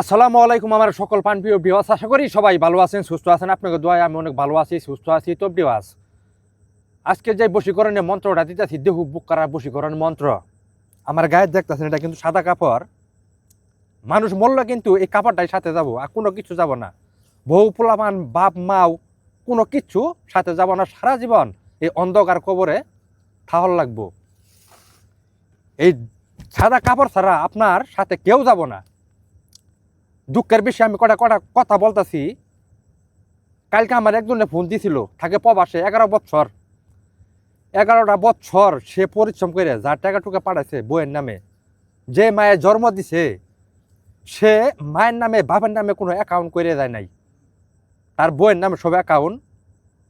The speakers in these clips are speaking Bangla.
আসসালামু আলাইকুম আমার সকল পানপ্রিয় বিওয়াস আশা করি সবাই ভালো আছেন, সুস্থ আছেন। আপনাকে দোয়ায় আমি অনেক ভালো আছি, সুস্থ আছি। তো বিওয়াস আজকে যে বশীকরণের মন্ত্রটা দিতেছি, দেহু বুক করার বশীকরণ মন্ত্র। আমার গায়ে দেখতেছেন, এটা কিন্তু সাদা কাপড়। মানুষ মরলে কিন্তু এই কাপড়টাই সাথে যাব, আর কোনো কিছু যাব না। বউ পোলামান বাপ, মাও, কোনো কিচ্ছু সাথে যাব না। সারা জীবন এই অন্ধকার কবরে থাহল লাগবো। এই সাদা কাপড় ছাড়া আপনার সাথে কেউ যাব না। দুঃখের বিষয়ে, আমি কটা কটা কথা বলতেছি। কালকে আমার একজনে ফোন দিছিল, থাকে প্রবাসে, এগারো বছর এগারোটা বছর সে পরিশ্রম করে যার টাকা টুকা পাঠাইছে বইয়ের নামে, যে মায়ের জন্ম দিছে, সে মায়ের নামে বাবার নামে কোনো অ্যাকাউন্ট করে যায় নাই। তার বইয়ের নামে সব অ্যাকাউন্ট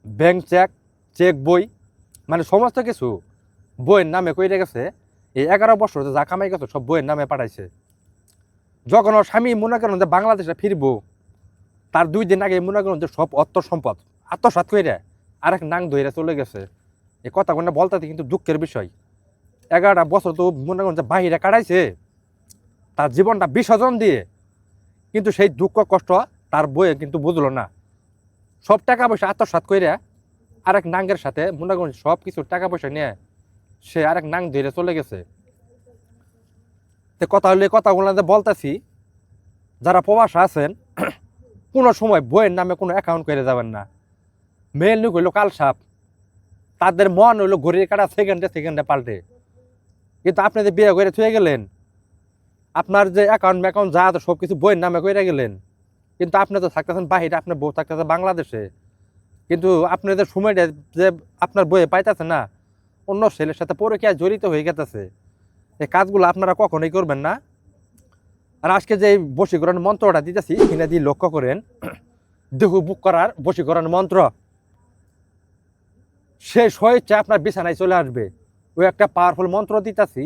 ব্যাংক চেক চেক বই মানে সমস্ত কিছু বইয়ের নামে কইরে গেছে। এই এগারো বছর যা কামাই গেছে সব বইয়ের নামে পাঠাইছে। যখন স্বামী মনে করেন যে বাংলাদেশে ফিরবো, তার দুই দিন আগে মনে করেন যে সব অর্থ সম্পদ আত্মসাত করে আরেক নাং ধরে চলে গেছে। এই কথা কোনো বলতে কিন্তু দুঃখের বিষয়। এগারোটা বছর তো মনে করেন যে বাহিরে কাটাইছে, তার জীবনটা বিসর্জন দিয়ে, কিন্তু সেই দুঃখ কষ্ট তার বইয়ে কিন্তু বুঝলো না। সব টাকা পয়সা আত্মসাত করে আরেক নাঙ্গের সাথে মনে করেন সব কিছু টাকা পয়সা নিয়ে সে আরেক নাং ধরে চলে গেছে। তো কথা হলে কথাগুলো বলতেছি, যারা প্রবাসে আছেন, কোনো সময় বইয়ের নামে কোনো অ্যাকাউন্ট করে যাবেন না। মেল নিক হইল কালসাপ তাদের মন হইল ঘড়ির কাটা সেকেন্ডে সেকেন্ডে পাল্টে। কিন্তু আপনি যে বিয়ে করে থুয়ে গেলেন, আপনার যে অ্যাকাউন্ট ম্যাকাউন্ট যা আছে সব কিছু বইয়ের নামে করে গেলেন। কিন্তু আপনি তো থাকতেছেন বাহিরে আপনার বউ থাকতেছে বাংলাদেশে। কিন্তু আপনি যে সময়টা যে আপনার বইয়ে পাইতেছে না অন্য ছেলের সাথে পরীক্ষায় জড়িত হয়ে গেতেছে? এই কাজগুলো আপনারা কখনোই করবেন না। আর আজকে যে বশীকরণ মন্ত্রটা দিতেছি কিনে দিয়ে লক্ষ্য করেন। দেহ বুক করার বশীকরণ মন্ত্র। সে স্বেচ্ছা আপনার বিছানায় চলে আসবে। ওই একটা পাওয়ারফুল মন্ত্র দিতেছি।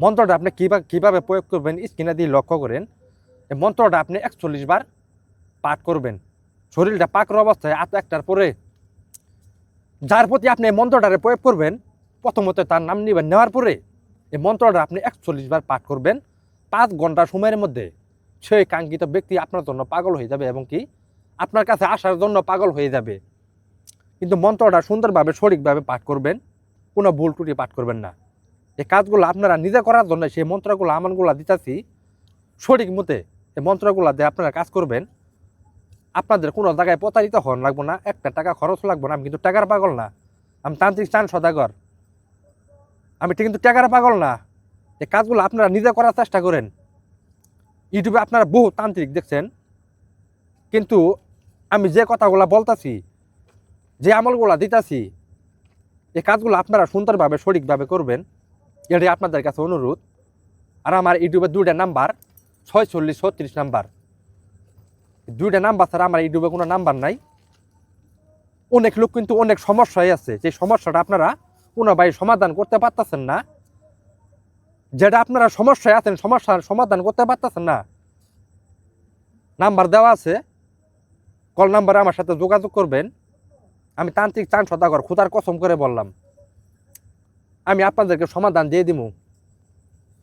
মন্ত্রটা আপনি কীভাবে কীভাবে প্রয়োগ করবেন, স্ক্রিনে দিয়ে লক্ষ্য করেন। এই মন্ত্রটা আপনি একচল্লিশ বার পাঠ করবেন। শরীরটা পাকর অবস্থায় আত একটার পরে। যার প্রতি আপনি এই মন্ত্রটারে প্রয়োগ করবেন প্রথমত তার নাম নেবেন নেওয়ার পরে এই মন্ত্রটা আপনি একচল্লিশ বার পাঠ করবেন। পাঁচ ঘণ্টা সময়ের মধ্যে সেই কাঙ্ক্ষিত ব্যক্তি আপনার জন্য পাগল হয়ে যাবে এবং কি আপনার কাছে আসার জন্য পাগল হয়ে যাবে। কিন্তু মন্ত্রটা সুন্দরভাবে, সঠিকভাবে পাঠ করবেন, কোনো ভুল টুটি পাঠ করবেন না। এই কাজগুলো আপনারা নিজে করার জন্য সেই মন্ত্রগুলো আমানগুলো দিতেছি, সঠিক মতে এই মন্ত্রগুলো দিয়ে আপনারা কাজ করবেন। আপনাদের কোনো জায়গায় প্রতারিত হন লাগবো না, একটা টাকা খরচ লাগবো না, আমি কিন্তু টাকার পাগল না। আমি তান্ত্রিক চান সদাগর। আমি কিন্তু টাকার পাগল না। এই কাজগুলো আপনারা নিজে করার চেষ্টা করেন। ইউটিউবে আপনারা বহু তান্ত্রিক দেখছেন। কিন্তু আমি যে কথাগুলো বলতাছি, যে আমলগুলো দিতাছি এই কাজগুলো আপনারা সুন্দরভাবে, সঠিকভাবে করবেন। এটাই আপনাদের কাছে অনুরোধ। আর আমার ইউটিউবে দুইটা নাম্বার, ছয়চল্লিশ, ছত্রিশ নাম্বার। দুইটা নাম্বার ছাড়া আমার ইউটিউবে কোনো নাম্বার নাই। অনেক লোক কিন্তু অনেক সমস্যায় আছে। যে সমস্যাটা আপনারা কোনোভাবে সমাধান করতে পারতেছেন না? যেটা আপনারা সমস্যায় আছেন, সমস্যার সমাধান করতে পারতেছেন না? নাম্বার দেওয়া আছে। কল নাম্বারে আমার সাথে যোগাযোগ করবেন। আমি তান্ত্রিক চান সদাগর খুদার কসম করে বললাম। আমি আপনাদেরকে সমাধান দিয়ে দিব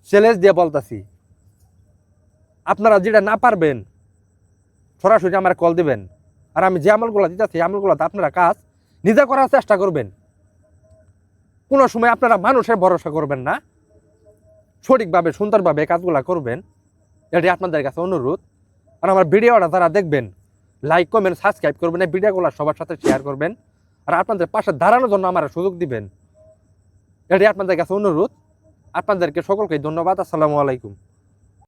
চ্যালেঞ্জ দিয়ে বলতাছি। আপনারা যেটা না পারবেন, সরাসরি আমার কল দিবেন। আর আমি যে আমলগুলো দিতেছি, আমলগুলোতে আপনারা কাজ নিজে করার চেষ্টা করবেন। কোনো সময় আপনারা মানুষের ভরসা করবেন না। সঠিকভাবে, সুন্দরভাবে কাজগুলো করবেন। এটি আপনাদের কাছে অনুরোধ। আর আমার ভিডিওটা যারা দেখবেন লাইক কমেন্ট সাবস্ক্রাইব করবেন, এই ভিডিওগুলো সবার সাথে শেয়ার করবেন। আর আপনাদের পাশে দাঁড়ানোর জন্য আমার সুযোগ দিবেন। এটি আপনাদের কাছে অনুরোধ। আপনাদেরকে সকলকে ধন্যবাদ। আসসালামু আলাইকুম।